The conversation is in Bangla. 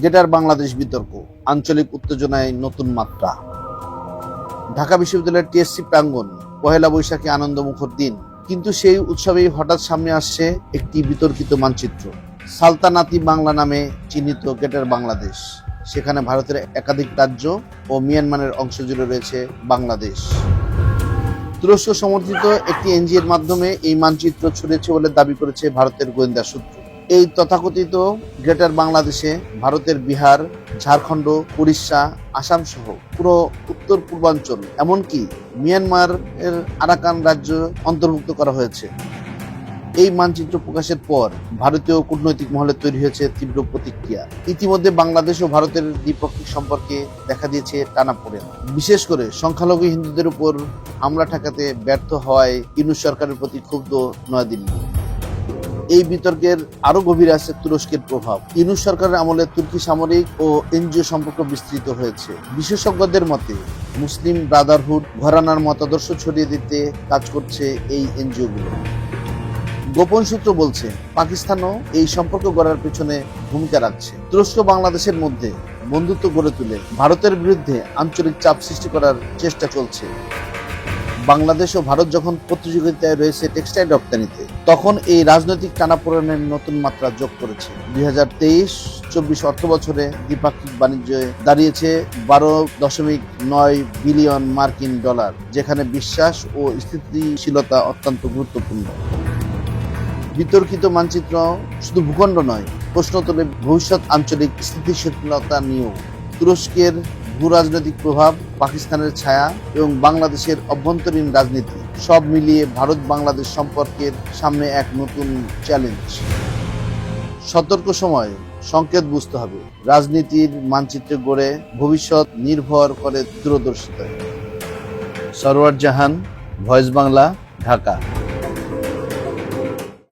গ্রেটার বাংলাদেশ বিতর্ক, আঞ্চলিক উত্তেজনায় নতুন মাত্রা। ঢাকা বিশ্ববিদ্যালয়ের টিএসসি প্রাঙ্গণ, পহেলা বৈশাখে আনন্দমুখর দিন। কিন্তু সেই উৎসবেই হঠাৎ সামনে আসছে একটি বিতর্কিত মানচিত্র। সালতানাতি বাংলা নামে চিহ্নিত গ্রেটার বাংলাদেশ। সেখানে ভারতের একাধিক রাজ্য ও মিয়ানমারের অংশ জুড়ে রয়েছে বাংলাদেশ। তুরস্ক সমর্থিত একটি এনজিওর মাধ্যমে এই মানচিত্র ছড়িয়েছে বলে দাবি করেছে ভারতের গোয়েন্দা সূত্র। এই তথাকথিত গ্রেটার বাংলাদেশে ভারতের বিহার, ঝাড়খণ্ড, উড়িষ্যা আসাম সহ পুরো উত্তর পূর্বাঞ্চল, এমনকি মিয়ানমার এর আরাকান রাজ্য অন্তর্ভুক্ত করা হয়েছে। এই মানচিত্র প্রকাশের পর ভারতীয় কূটনৈতিক মহলে তৈরি হয়েছে তীব্র প্রতিক্রিয়া। ইতিমধ্যে বাংলাদেশ ও ভারতের দ্বিপাক্ষিক সম্পর্কে দেখা দিয়েছে টানাপোড়েন বিশেষ করে সংখ্যালঘু হিন্দুদের উপর হামলা ঠেকাতে ব্যর্থ হওয়ায় ইউনুস সরকারের প্রতি ক্ষুব্ধ নয়াদিল্লি। এই বিতর্কের আরও গভীরে আছে তুরস্কের প্রভাব। ইউনুস সরকারের আমলে তুর্কি সামরিক ও এনজিও সম্পর্ক বিস্তৃত হয়েছে। বিশেষজ্ঞদের মতে, মুসলিম ব্রাদারহুড ঘরানার মতাদর্শ ছড়িয়ে দিতে কাজ করছে এই এনজিওগুলো। গোপন সূত্র বলছে, পাকিস্তানও এই সম্পর্ক গড়ার পেছনে ভূমিকা রাখছে। তুরস্ক বাংলাদেশের মধ্যে বন্ধুত্ব গড়ে তুলে ভারতের বিরুদ্ধে আঞ্চলিক চাপ সৃষ্টি করার চেষ্টা চলছে। বাংলাদেশ ও ভারত যখন প্রতিযোগিতায় রয়েছে টেক্সটাইল রপ্তানিতে, তখন এই রাজনৈতিক টানাপোড়েনের নতুন মাত্রা যোগ করেছে। দুই হাজার তেইশ, চব্বিশ অর্থ বছরে দ্বিপাক্ষিক বাণিজ্যে দাঁড়িয়েছে বারো দশমিক নয় বিলিয়ন মার্কিন ডলার, যেখানে বিশ্বাস ও স্থিতিশীলতা অত্যন্ত গুরুত্বপূর্ণ। বিতর্কিত মানচিত্র শুধু ভূখণ্ড নয় প্রশ্ন তোলে ভবিষ্যৎ আঞ্চলিক স্থিতিশীলতা নিয়েও। তুরস্কের ভূ রাজনৈতিক প্রভাব, পাকিস্তানের ছায়া এবং বাংলাদেশের অভ্যন্তরীণ রাজনীতি সব মিলিয়ে ভারত বাংলাদেশ সম্পর্কের সামনে এক নতুন চ্যালেঞ্জ সতর্ক সময়, সংকেত বুঝতে হবে। রাজনীতির মানচিত্রে গড়ে ভবিষ্যৎ নির্ভর করে দূরদর্শিতায় সরোয়ার জাহান, ভয়েস বাংলা, ঢাকা।